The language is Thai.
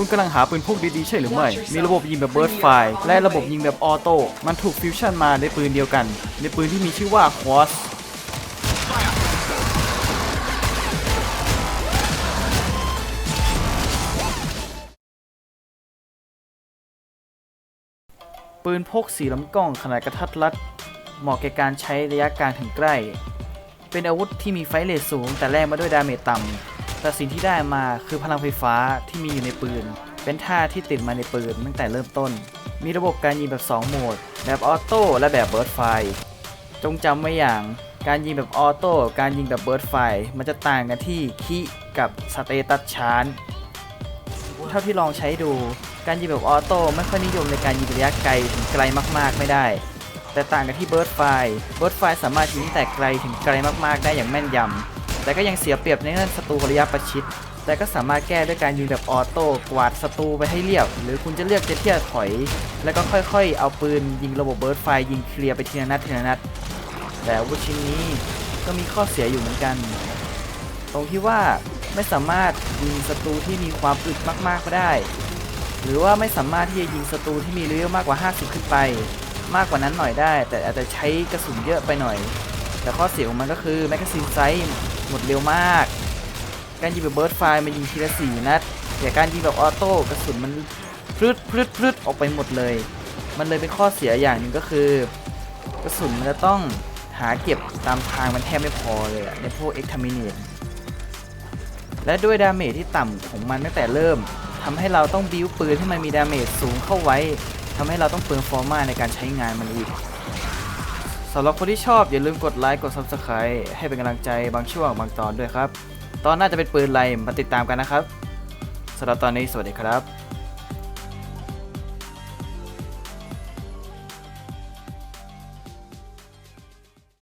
คุณกำลังหาปืนพกดีๆใช่หรือไม่ มีระบบยิงแบบเบิร์ดไฟและระบบยิงแบบออโต้ มันถูกฟิวชั่นมาในปืนเดียวกัน ในปืนที่มีชื่อว่าควอสปืนพกสีลำกล้องขนาดกระทัดรัด เหมาะแก่การใช้ระยะกลางถึงใกล้ เป็นอาวุธที่มีไฟเรทสูงแต่แลกมาด้วยดาเมจต่ำ แต่สิ่งที่ได้มาคือพลังไฟฟ้าที่มีอยู่ในปืน เป็นท่าที่ติดมาในปืนตั้งแต่เริ่มต้น มีระบบการยิงแบบ 2 โหมด แบบออโต้และแบบเบิร์ดไฟ จงจำไว้อย่างการยิงแบบออโต้การยิงแบบเบิร์ดไฟ มันจะต่างกันที่คิกับสเตตัสชาร์เท่าที่ลองใช้ดู การยิงแบบออโต้ไม่ค่อยนิยมในการยิงระยะไกลถึงไกลมากๆ ไม่ได้ แต่ต่างกันที่เบิร์ดไฟเบิร์ดไฟสามารถยิงแต่ไกลถึงไกลมากๆ ได้อย่างแม่นยำ แต่ก็ยังเสียเปรียบในเรื่องศัตรูระยะประชิด แต่ก็สามารถแก้ด้วยการยิงแบบออโต้กวาดศัตรูไปให้เรียบ หรือคุณจะเลือกจะเที่ยวถอย แล้วก็ค่อยๆ เอาปืนยิงระบบเบิร์ดไฟยิงเคลียร์ไปทีละนัดทีละนัด แต่อาวุธชิ้นนี้ก็มีข้อเสียอยู่เหมือนกัน ตรงที่ว่าไม่สามารถยิงศัตรูที่มีความอึดมากๆก็ได้ หรือว่าไม่สามารถที่จะยิงศัตรูที่มีเลเวลมากกว่า 50 ขึ้นไป มากกว่านั้นหน่อยได้ แต่อาจจะใช้กระสุนเยอะไปหน่อย แต่ข้อเสียของมันก็คือแมกกาซีนไซส์หมดเร็วมาก การยิงแบบเบิร์ดไฟมันยิงทีละสี่นัดแต่การยิงแบบออโต้กระสุนมันพลืดพลืดพลืดออกไปหมดเลย มันเลยเป็นข้อเสียอย่างหนึ่งก็คือกระสุนมันจะต้องหาเก็บตามทางมันแทบไม่พอเลยในพวกเอ็กทามิเนตและด้วยดาเมจที่ต่ำของมันตั้งแต่เริ่มทำให้เราต้องบิวปืนให้มันมีดาเมจสูงเข้าไว้ทำให้เราต้องเปลืองฟอร์มาในการใช้งานมันอีกำหรับคนที่ชอบอย่าลืมกดไลค์กด Subscribe ให้เป็นกำลังใจบางช่วงบางตอนด้วยครับ ตอนน่าจะเป็นปืนไรมาติดตามกันนะครับสำหรับตอนนี้สวัสดีครับ